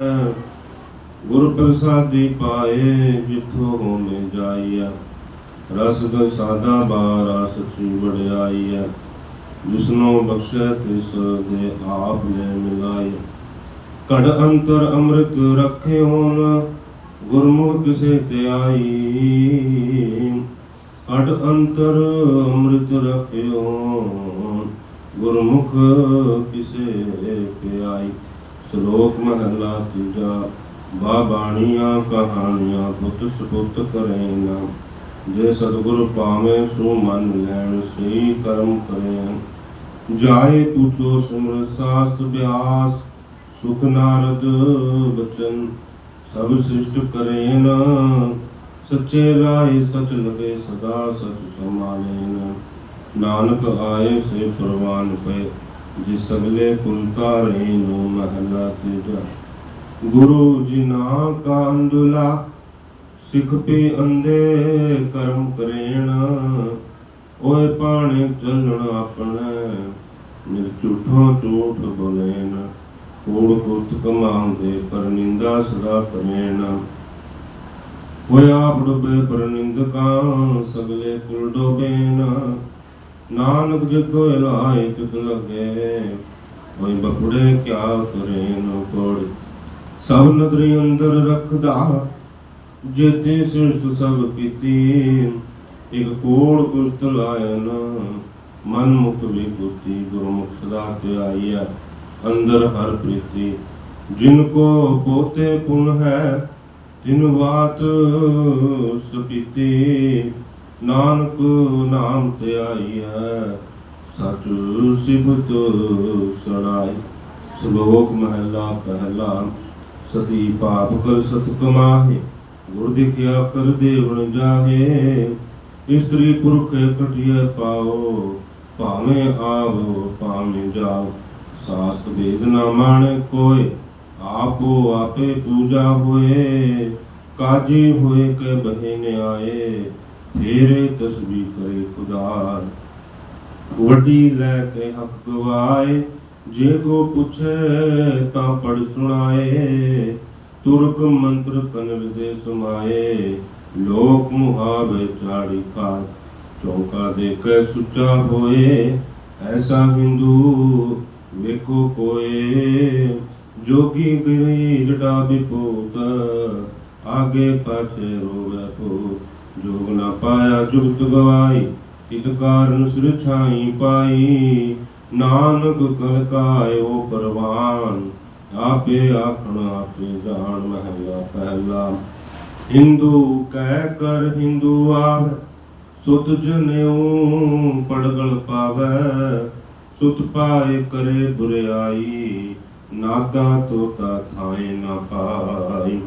ਗੁਰ ਪ੍ਰਸਾਦੀ ਪਾਏ, ਜਿੱਥੋਂ ਹੋਮੇ ਜਾਈਐ। ਰਸ ਸਾਦਾ ਬਾਰਾ ਸੱਚੀ ਵਡਿਆਈ ਹੈ ਬਖਸ਼ੈ ਤਿਸ ਦੇ ਆਪ ਨੇ ਮਿਲਾਈ ਕੜ ਅੰਤਰ ਅੰਮ੍ਰਿਤ ਰੱਖੇ ਗੁਰਮੁਖ ਕਿਸੇ ਤੇ ਆਈ। ਕੜ ਅੰਤਰ ਅੰਮ੍ਰਿਤ ਰੱਖੇ ਗੁਰਮੁਖ ਕਿਸੇ ਤੇ ਆਈ। ਸ਼ਲੋਕ ਮਹਲਾ ਤੀਜਾ ਬਾ ਬਾਣੀਆਂ ਕਹਾਣੀਆਂ ਪੁੱਤ ਸੁਪੁੱਤ ਕਰੇ ਨਾ ਜੇ ਸਤਿਗੁਰ ਪਾਵੇਂ ਸੋ ਮਨ ਲੈਣ ਸਹੀ ਕਰਮ ਕਰੇ ਜਾਏ ਪੁੱਛੋ ਸਿਮਰ ਸਾਸਤ ਬਿਆਸ, ਸੁਖ ਨਾਰਦ ਬਚਨ, ਸਭ ਸ੍ਰਿਸ਼ਟ ਕਰੇ ਨਾ ਸੱਚੇ ਰਾਏ ਸਚ ਲਗੇ ਸਦਾ ਸਚ ਸਮਾਲੇ ਨਾਨਕ ਆਏ ਸੇ ਫਰਮਾਨ ਪਏ ਜਿਸ ਸਗਲੇ ਕੁਲ ਤਾਰੇ ਨੂੰ ਮਹਲਾ ਤੀਜਾ। ਗੁਰੂ ਜੀ ਨਾ ਕਾਂਦੁਲਾ ਸਿੱਖ ਪੇ ਅੰਦੇ ਕਰਮ ਕਰੇਣ। ਓਏ ਪਾਣੇ ਚੱਲਣ ਆਪਣੇ ਨਿਰ ਝੂਠੋਂ ਝੂਠ ਬੋਲੇਨ ਕੂੜ ਕੁਸਤ ਕਮਾਉਂਦੇ ਪਰ ਨਿੰਦਾ ਸਦਾ ਕਰੇਣ। ਓਏ ਆਪ ਡੁੱਬੇ ਪਰ ਨਿੰਦਕਾਂ, ਸਗਲੇ ਕੁਲ ਡੋਬੇਨ ਨਾਨਕ ਜਿਤੋ ਲਾਇ ਤਿਤ ਲਗੇ। ਓਏ ਬਪੜੇ ਕਿਆ ਕਰੇਨ ਕੋੜ। ਸਭ ਨਦਰੀ ਅੰਦਰ ਰੱਖਦਾ ਜੇਤੇ ਸ੍ਰਿਸ਼ਟ ਸਭ ਕੀਤੀ। ਇਕ ਕੋੜ ਕੁਸ਼ਤ ਲਾਇਨ, ਮਨ ਮੁਖ ਵਿਭੂਤੀ ਗੁਰਮੁਖ ਸਦਾ ਧਿਆਈਐ ਅੰਦਰ ਹਰ ਪ੍ਰੀਤੀ। ਜਿਨ ਕੋ ਪੋਤੇ ਪੁਨ ਹੈ, ਤਿਨ ਬਾਤ ਸੁਪੀਤੀ ਨਾਨਕ ਨਾਮ ਧਿਆਈਐ ਸਚ ਸਿਬਤ ਸੜਾਈ ਸ਼ਲੋਕ ਮਹਲਾ ਪਹਿਲਾ, ਸਤੀ ਪਾਪ ਕਰ ਸਤ ਕਮਾਹੇ, ਗੁਰ ਦਿਖਿਆ ਕਰ ਦੇਵਨ ਜਾਹੇ। ਇਸਤਰੀ ਪੁਰਖ ਕਟਿਐ ਪਾਓ, ਭਾਵੇਂ ਆਵੋ, ਭਾਵੇਂ ਜਾਓ। ਸਾਸਤ ਵੇਦ ਨਾ ਮਾਣੇ ਕੋਏ, ਆਪੋ ਆਪੇ ਪੂਜਾ ਹੋਏ। ਕਾਜੀ ਹੋਏ ਕੇ ਬਹਿ ਆਏ ਫੇਰੇ ਤਸਬੀਹ ਕਰੇ ਖੁਦਾ ਵੱਡੀ ਲੈ ਕੇ ਹੱਕ ਗਵਾਏ, ਜੇ ਕੋ ਪੁੱਛੇ ਤਾਂ ਪੜ ਸੁਣਾਏ। ਤੁਰਕ ਮੰਤਰ ਕਨਰ ਦੇ ਸਮਾਏ, ਲੋਕ ਮੁਹਾਵੇ ਚਾੜੀ ਕਾ ਚੌਂਕਾ ਦੇ ਕੇ ਸੁੱਚਾ ਹੋਏ, ਐਸਾ ਹਿੰਦੂ ਵੇਖੋ ਕੋਏ। ਜੋਗੀ ਗਿਰੀ ਜਟਾ ਵਿਪੂਤ ਆਗੇ ਪਾਛੇ ਰੋਵੇ ਕੋ ਜੋਗ ਨਾ ਪਾਇਆ ਜੁਗਤ ਗਵਾਈ ਇਤ ਕਾਰਨ ਸਿਰ ਛਾਈ ਪਾਈ। ਨਾਨਕ ਕਲ ਕਾਇਓ ਪਰਵਾਨ, ਆਪੇ ਆਖਣ ਆਪੇ ਜਾਣ ਮਹਿਲਾ ਪਹਿਲਾ। ਹਿੰਦੂ ਕਹਿ ਕਰ ਹਿੰਦੂ ਆਵੇ, ਸੁਤ ਜਨਿਉ ਪੜਗਲ ਪਾਵੇ। ਸੁਤ ਪਾਏ ਕਰੇ ਬੁਰਿਆਈ, ਨਾਗਾ ਤੋਤਾ ਥਾਏ ਨਾ ਪਾਈ।